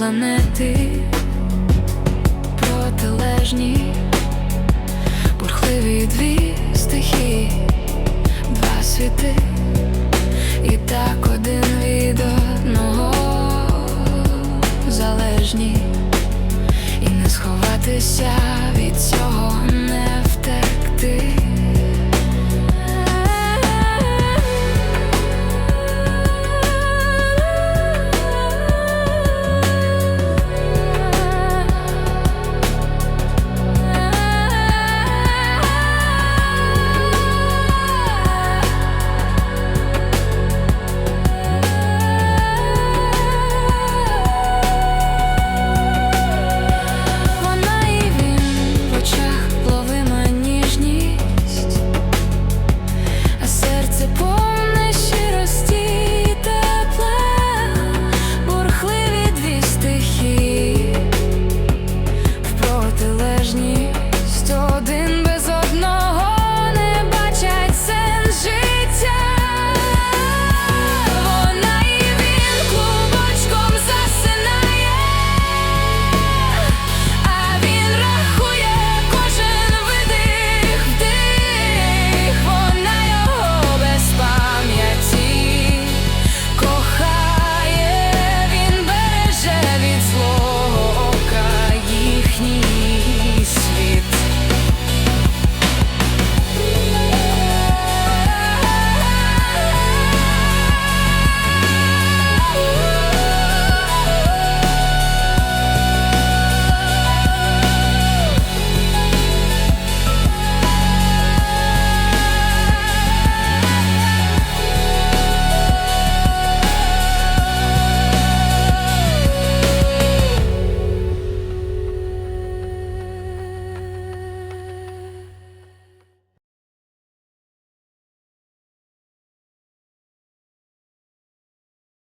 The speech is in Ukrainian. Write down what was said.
планети протилежні, бурхливі дві стихії, два світи, і так один від одного залежні, і не сховатися від цього не втекти.